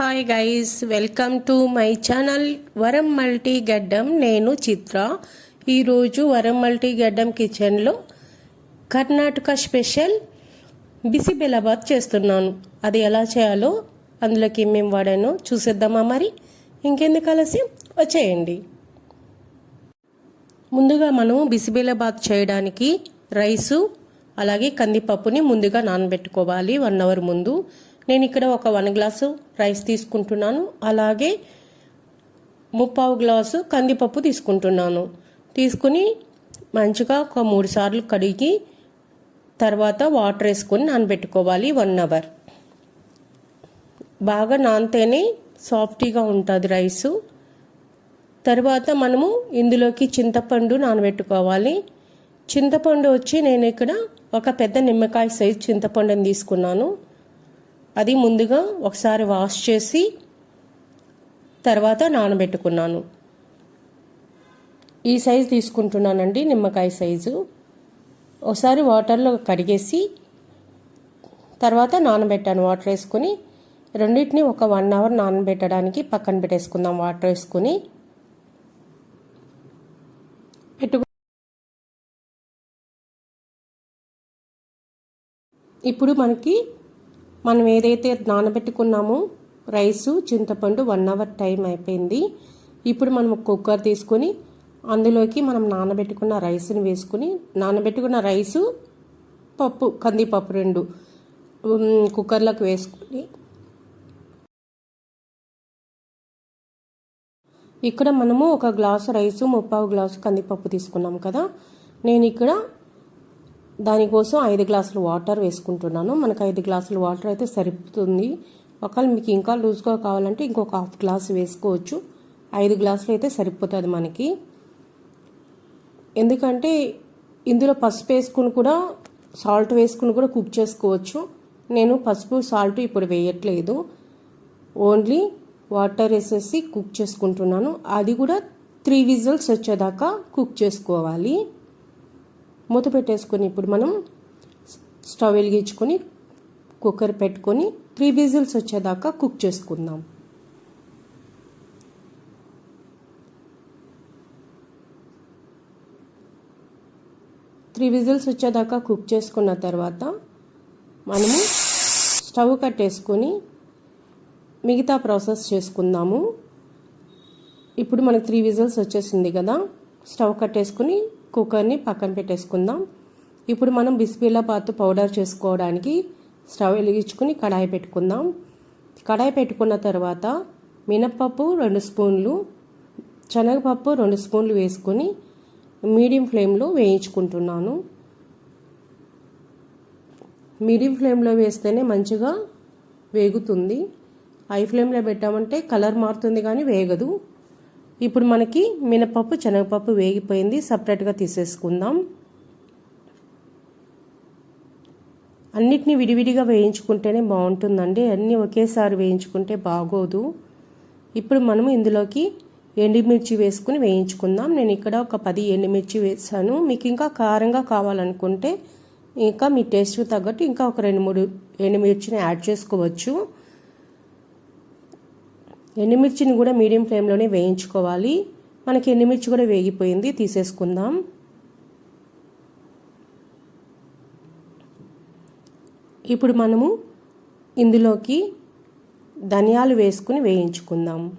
Hi guys welcome to my channel వరం multi గడ్డం నేను చిత్ర. ఈరోజు వరం మల్టీ గడ్డం కిచెన్లో కర్ణాటక స్పెషల్ బిసిబెలాబాద్ చేస్తున్నాను. అది ఎలా చేయాలో అందులోకి ఏమేమి వాడానో చూసేద్దామా మరి? ఇంకెందుకు ఆలస్యం? వచ్చేయండి. ముందుగా మనం బిసిబెలాబాద్ చేయడానికి రైసు అలాగే కందిపప్పుని ముందుగా నానబెట్టుకోవాలి వన్ అవర్ ముందు. నేను ఇక్కడ ఒక వన్ గ్లాసు రైస్ తీసుకుంటున్నాను. అలాగే ముప్పావు గ్లాసు కందిపప్పు తీసుకుంటున్నాను. తీసుకుని మంచిగా ఒక మూడు సార్లు కడిగి తర్వాత వాటర్ వేసుకొని నానబెట్టుకోవాలి వన్ అవర్. బాగా నానితేనే సాఫ్టీగా ఉంటుంది రైసు. తర్వాత మనము ఇందులోకి చింతపండు నానబెట్టుకోవాలి. చింతపండు వచ్చి నేను ఇక్కడ ఒక పెద్ద నిమ్మకాయ సైజ్ చింతపండుని తీసుకున్నాను. అది ముందుగా ఒకసారి వాష్ చేసి తర్వాత నానబెట్టుకున్నాను. ఈ సైజు తీసుకుంటున్నానండి నిమ్మకాయ సైజు. ఒకసారి వాటర్లో కడిగేసి తర్వాత నానబెట్టాను వాటర్ వేసుకొని. రెండింటిని ఒక వన్ అవర్ నానబెట్టడానికి పక్కన పెట్టేసుకుందాం వాటర్ వేసుకొని. పెట్టు ఇప్పుడు మనకి మనం ఏదైతే నానబెట్టుకున్నామో రైసు చింతపండు వన్ అవర్ టైం అయిపోయింది. ఇప్పుడు మనం కుక్కర్ తీసుకొని అందులోకి మనం నానబెట్టుకున్న రైస్ని వేసుకుని నానబెట్టుకున్న రైసు పప్పు కందిపప్పు రెండు కుక్కర్లోకి వేసుకుని ఇక్కడ మనము ఒక గ్లాసు రైసు ముప్పావు గ్లాసు కందిపప్పు తీసుకున్నాం కదా. నేను ఇక్కడ దానికోసం ఐదు గ్లాసులు వాటర్ వేసుకుంటున్నాను. మనకు ఐదు గ్లాసులు వాటర్ అయితే సరిపోతుంది. ఒకవేళ మీకు ఇంకా లూజ్గా కావాలంటే ఇంకొక హాఫ్ గ్లాస్ వేసుకోవచ్చు. ఐదు గ్లాసులు అయితే సరిపోతుంది మనకి. ఎందుకంటే ఇందులో పసుపు వేసుకుని కూడా సాల్ట్ వేసుకుని కూడా కుక్ చేసుకోవచ్చు. నేను పసుపు సాల్ట్ ఇప్పుడు వేయట్లేదు. ఓన్లీ వాటర్ వేసేసి కుక్ చేసుకుంటున్నాను. అది కూడా త్రీ విజిల్స్ వచ్చేదాకా కుక్ చేసుకోవాలి. మూత పెట్టేసుకొని ఇప్పుడు మనం స్టవ్ వెలిగించుకొని కుక్కర్ పెట్టుకొని త్రీ విజిల్స్ వచ్చేదాకా కుక్ చేసుకుందాం. త్రీ విజిల్స్ వచ్చేదాకా కుక్ చేసుకున్న తర్వాత మనము స్టవ్ కట్టేసుకొని మిగతా ప్రాసెస్ చేసుకుందాము. ఇప్పుడు మనకు త్రీ విజిల్స్ వచ్చేసింది కదా స్టవ్ కట్టేసుకుని కుక్కర్ని పక్కన పెట్టేసుకుందాం. ఇప్పుడు మనం బిస్బిల్లాబాత్ పౌడర్ చేసుకోవడానికి స్టవ్ వెలిగించుకుని కడాయి పెట్టుకుందాం. కడాయి పెట్టుకున్న తర్వాత మినప్పప్పు రెండు స్పూన్లు శనగపప్పు రెండు స్పూన్లు వేసుకొని మీడియం ఫ్లేమ్లో వేయించుకుంటున్నాను. మీడియం ఫ్లేమ్లో వేస్తేనే మంచిగా వేగుతుంది. హై ఫ్లేమ్లో పెట్టామంటే కలర్ మారుతుంది కానీ వేగదు. ఇప్పుడు మనకి మినపప్పు శనగపప్పు వేగిపోయింది. సపరేట్గా తీసేసుకుందాం. అన్నిటినీ విడివిడిగా వేయించుకుంటేనే బాగుంటుందండి. అన్నీ ఒకేసారి వేయించుకుంటే బాగోదు. ఇప్పుడు మనము ఇందులోకి ఎండుమిర్చి వేసుకుని వేయించుకుందాం. నేను ఇక్కడ ఒక పది ఎండుమిర్చి వేసాను. మీకు ఇంకా కారంగా కావాలనుకుంటే ఇంకా మీ టేస్ట్ తగ్గట్టు ఇంకా ఒక రెండు మూడు ఎండుమిర్చిని యాడ్ చేసుకోవచ్చు. ఎండుమిర్చిని కూడా మీడియం ఫ్లేమ్లోనే వేయించుకోవాలి. మనకి ఎండుమిర్చి కూడా వేగిపోయింది. తీసేసుకుందాం. ఇప్పుడు మనము ఇందులోకి ధనియాలు వేసుకుని వేయించుకుందాం.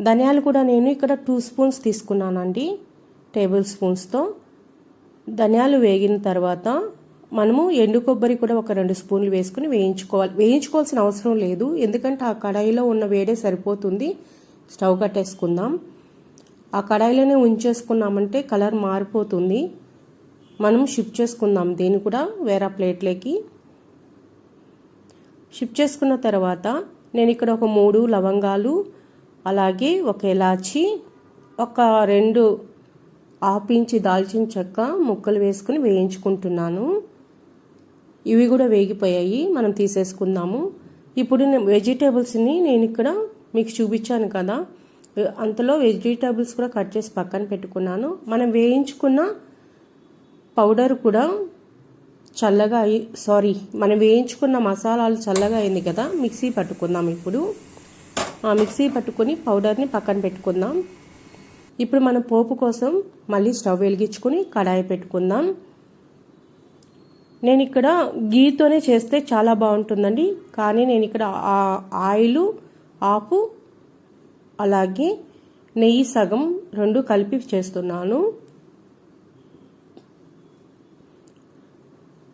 ధనియాలు కూడా నేను ఇక్కడ టూ స్పూన్స్ తీసుకున్నానండి. టేబుల్ స్పూన్స్తో. ధనియాలు వేగిన తర్వాత మనము ఎండు కొబ్బరి కూడా ఒక రెండు స్పూన్లు వేసుకుని వేయించుకోవాలి. వేయించుకోవాల్సిన అవసరం లేదు. ఎందుకంటే ఆ కడాయిలో ఉన్న వేడే సరిపోతుంది. స్టవ్ కట్టేసుకుందాం. ఆ కడాయిలోనే ఉంచేసుకున్నామంటే కలర్ మారిపోతుంది. మనం షిఫ్ట్ చేసుకుందాం. దీన్ని కూడా వేరే ప్లేట్లోకి. షిఫ్ట్ చేసుకున్న తర్వాత నేను ఇక్కడ ఒక మూడు లవంగాలు అలాగే ఒక ఇలాచి ఒక రెండు ఆపించి దాల్చిన చెక్క ముక్కలు వేసుకుని వేయించుకుంటున్నాను. ఇవి కూడా వేగిపోయాయి. మనం తీసేసుకుందాము. ఇప్పుడు వెజిటేబుల్స్ని నేను ఇక్కడ మీకు చూపించాను కదా. అంతలో వెజిటేబుల్స్ కూడా కట్ చేసి పక్కన పెట్టుకున్నాను. మనం వేయించుకున్న పౌడర్ కూడా చల్లగా అయి సారీ మనం వేయించుకున్న మసాలాలు చల్లగా అయింది కదా. మిక్సీ పట్టుకుందాం ఇప్పుడు. ఆ మిక్సీ పట్టుకొని పౌడర్ని పక్కన పెట్టుకుందాం. ఇప్పుడు మనం పోపు కోసం మళ్ళీ స్టవ్ వెలిగించుకొని కడాయి పెట్టుకుందాం. నేను ఇక్కడ గీతోనే చేస్తే చాలా బాగుంటుందండి. కానీ నేను ఇక్కడ ఆయిల్ ఆపు అలాగే నెయ్యి సగం రెండు కలిపి చేస్తున్నాను.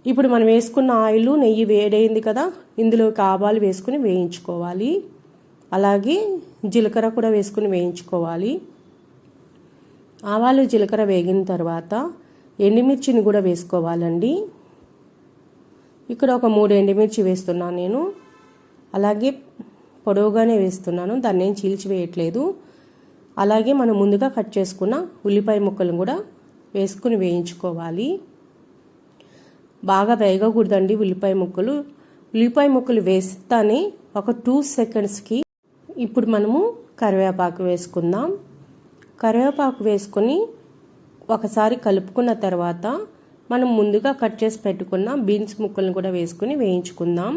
ఇప్పుడు మనం వేసుకున్న ఆయిల్ నెయ్యి వేడైంది కదా ఇందులోకి ఆవాలు వేసుకుని వేయించుకోవాలి. అలాగే జీలకర్ర కూడా వేసుకుని వేయించుకోవాలి. ఆవాలు జీలకర్ర వేగిన తర్వాత ఎండుమిర్చిని కూడా వేసుకోవాలండి. ఇక్కడ ఒక మూడు ఎండుమిర్చి వేస్తున్నాను నేను. అలాగే పొడవుగానే వేస్తున్నాను. దాన్ని ఏం చీల్చి వేయట్లేదు. అలాగే మనం ముందుగా కట్ చేసుకున్న ఉల్లిపాయ ముక్కలను కూడా వేసుకుని వేయించుకోవాలి. బాగా వేగకూడదండి ఉల్లిపాయ ముక్కలు. ఉల్లిపాయ ముక్కలు వేస్తానే ఒక టూ సెకండ్స్కి ఇప్పుడు మనము కరివేపాకు వేసుకుందాం. కరివేపాకు వేసుకొని ఒకసారి కలుపుకున్న తర్వాత మనం ముందుగా కట్ చేసి పెట్టుకున్న బీన్స్ ముక్కలను కూడా వేసుకుని వేయించుకుందాం.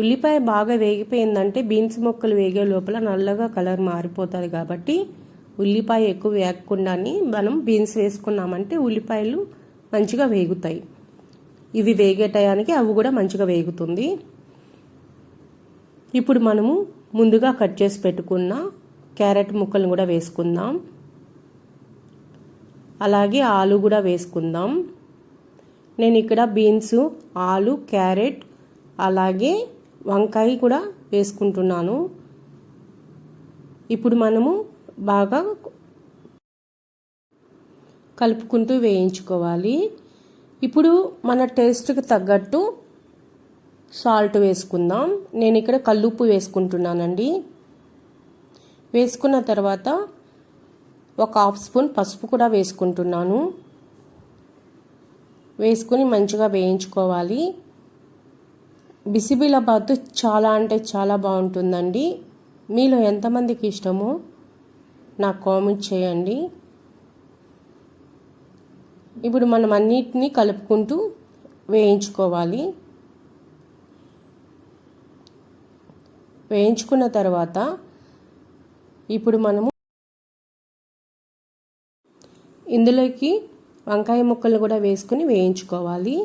ఉల్లిపాయ బాగా వేగిపోయిందంటే బీన్స్ ముక్కలు వేగే లోపల నల్లగా కలర్ మారిపోతుంది కాబట్టి ఉల్లిపాయ ఎక్కువ వేగకుండానే మనం బీన్స్ వేసుకున్నామంటే ఉల్లిపాయలు మంచిగా వేగుతాయి. ఇవి వేగే టయానికి అవి కూడా మంచిగా వేగుతుంది. ఇప్పుడు మనము ముందుగా కట్ చేసి పెట్టుకున్న క్యారెట్ ముక్కలను కూడా వేసుకుందాం. అలాగే ఆలు కూడా వేసుకుందాం. నేను ఇక్కడ బీన్స్ ఆలు క్యారెట్ అలాగే వంకాయ కూడా వేసుకుంటున్నాను. ఇప్పుడు మనము బాగా కలుపుకుంటూ వేయించుకోవాలి. ఇప్పుడు మన టేస్ట్కి తగ్గట్టు సాల్ట్ వేసుకుందాం. నేను ఇక్కడ కల్లుప్పు వేసుకుంటున్నానండి. వేసుకున్న తర్వాత ఒక హాఫ్ స్పూన్ పసుపు కూడా వేసుకుంటున్నాను. వేసుకుని మంచిగా వేయించుకోవాలి. బిసిబిలబాత్ చాలా అంటే చాలా బాగుంటుందండి. మీలో ఎంతమందికి ఇష్టమో నాకు కామెంట్ చేయండి. ఇప్పుడు మనం అన్నిటినీ కలుపుకుంటూ వేయించుకోవాలి. వేయించుకున్న తర్వాత ఇప్పుడు మనము ఇందులోకి వంకాయ ముక్కలు కూడా వేసుకుని వేయించుకోవాలి.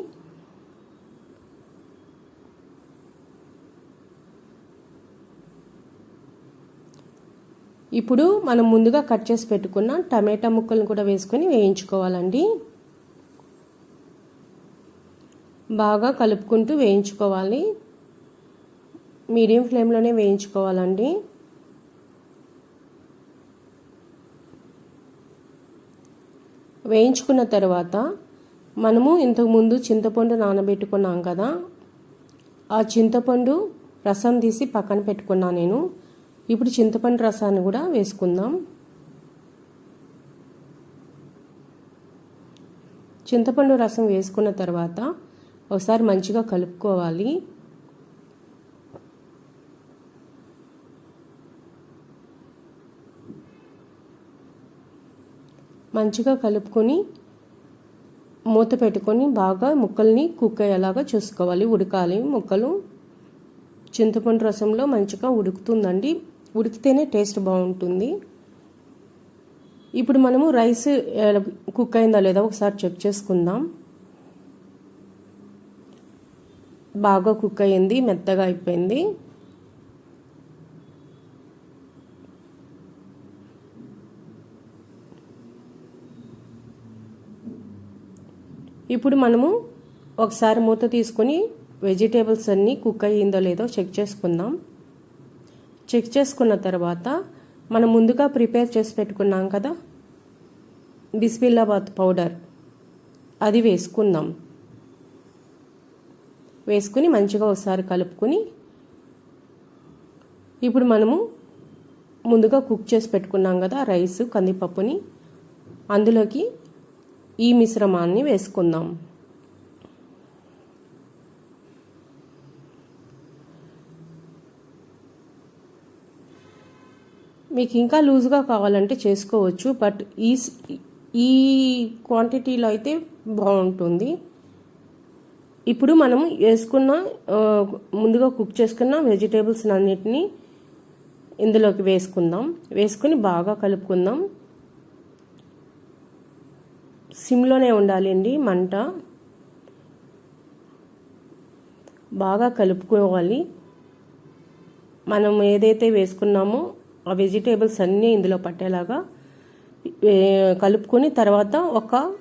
ఇప్పుడు మనం ముందుగా కట్ చేసి పెట్టుకున్న టమాటా ముక్కలను కూడా వేసుకొని వేయించుకోవాలండి. బాగా కలుపుకుంటూ వేయించుకోవాలి. మీడియం ఫ్లేమ్లోనే వేయించుకోవాలండి. వేయించుకున్న తర్వాత మనము ఇంతకుముందు చింతపండు నానబెట్టుకున్నాం కదా ఆ చింతపండు రసం తీసి పక్కన పెట్టుకున్నాను నేను. ఇప్పుడు చింతపండు రసాన్ని కూడా వేసుకుందాం. చింతపండు రసం వేసుకున్న తర్వాత ఒకసారి మంచిగా కలుపుకోవాలి. మంచిగా కలుపుకొని మూత పెట్టుకొని బాగా ముక్కల్ని కుక్ అయ్యేలాగా చూసుకోవాలి. ఉడకాలి. ముక్కలు చింతపండు రసంలో మంచిగా ఉడుకుతుందండి. ఉడికితేనే టేస్ట్ బాగుంటుంది. ఇప్పుడు మనము రైస్ కుక్ అయిందా లేదా ఒకసారి చెక్ చేసుకుందాం. బాగా కుక్ అయ్యింది మెత్తగా అయిపోయింది. ఇప్పుడు మనము ఒకసారి మూత తీసుకొని వెజిటేబుల్స్ అన్నీ కుక్ అయ్యిందో లేదో చెక్ చేసుకుందాం. చెక్ చేసుకున్న తర్వాత మనం ముందుగా ప్రిపేర్ చేసి పెట్టుకున్నాం కదా? బిస్మిల్లాబాద్ పౌడర్. అది వేసుకుందాం. వేసుకుని మంచిగా ఒకసారి కలుపుకొని ఇప్పుడు మనము ముందుగా కుక్ చేసి పెట్టుకున్నాం కదా రైస్ కందిపప్పుని. అందులోకి ఈ మిశ్రమాన్ని వేసుకుందాం. మీకు ఇంకా లూజ్గా కావాలంటే చేసుకోవచ్చు బట్ ఈ ఈ క్వాంటిటీలో అయితే బాగుంటుంది. ఇప్పుడు మనం వేసుకున్న ముందుగా కుక్ చేసుకున్న వెజిటేబుల్స్ అన్నిటినీ ఇందులోకి వేసుకుందాం. వేసుకుని బాగా కలుపుకుందాం. సిమ్లోనే ఉండాలండి మంట. బాగా కలుపుకోవాలి. మనం ఏదైతే వేసుకున్నామో ఆ వెజిటేబుల్స్ అన్నీ ఇందులో పట్టేలాగా కలుపుకొని తర్వాత ఒక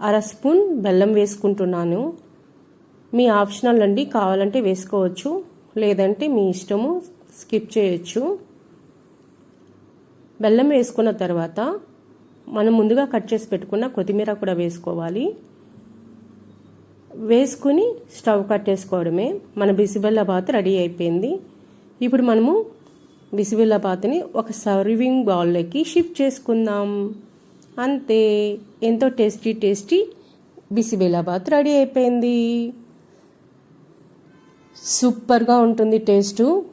అర స్పూన్ బెల్లం వేసుకుంటున్నాను. మీ ఆప్షనల్ అండి కావాలంటే వేసుకోవచ్చు లేదంటే మీ ఇష్టము స్కిప్ చేయొచ్చు. బెల్లం వేసుకున్న తర్వాత మనం ముందుగా కట్ చేసి పెట్టుకున్న కొత్తిమీర కూడా వేసుకోవాలి. వేసుకుని స్టవ్ కట్టేసుకోవడమే మన బిసిబెల్లబాత్ రెడీ అయిపోయింది. ఇప్పుడు మనము బిసిబెల్లబాత్ని ఒక సర్వింగ్ బౌల్లోకి షిఫ్ట్ చేసుకుందాం. అంతే. ఎంతో టేస్టీ టేస్టీ బిసిబెల్లబాత్ రెడీ అయిపోయింది. సూపర్గా ఉంటుంది టేస్టు.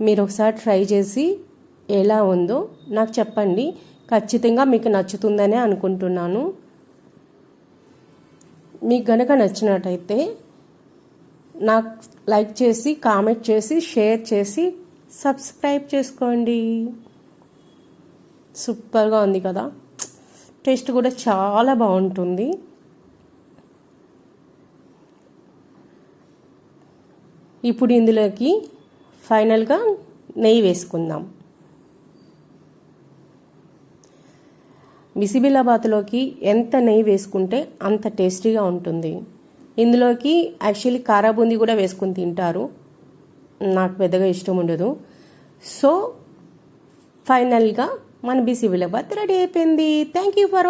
మీరు ఒకసారి ట్రై చేసి ఎలా ఉందో నాకు చెప్పండి. ఖచ్చితంగా మీకు నచ్చుతుందనే అనుకుంటున్నాను. మీకు గనక నచ్చినట్టయితే నాకు లైక్ చేసి కామెంట్ చేసి షేర్ చేసి సబ్స్క్రైబ్ చేసుకోండి. సూపర్గా ఉంది కదా. టేస్ట్ కూడా చాలా బాగుంటుంది. ఇప్పుడు ఇందులోకి ఫైనల్గా నెయ్యి వేసుకుందాం. బిసిబిలాబాత్లోకి ఎంత నెయ్యి వేసుకుంటే అంత టేస్టీగా ఉంటుంది. ఇందులోకి యాక్చువల్లీ కారా బూందీ కూడా వేసుకుని తింటారు. నాకు పెద్దగా ఇష్టం ఉండదు. సో ఫైనల్గా మన బిసిబిల్లాబాత్ రెడీ అయిపోయింది. Thank you for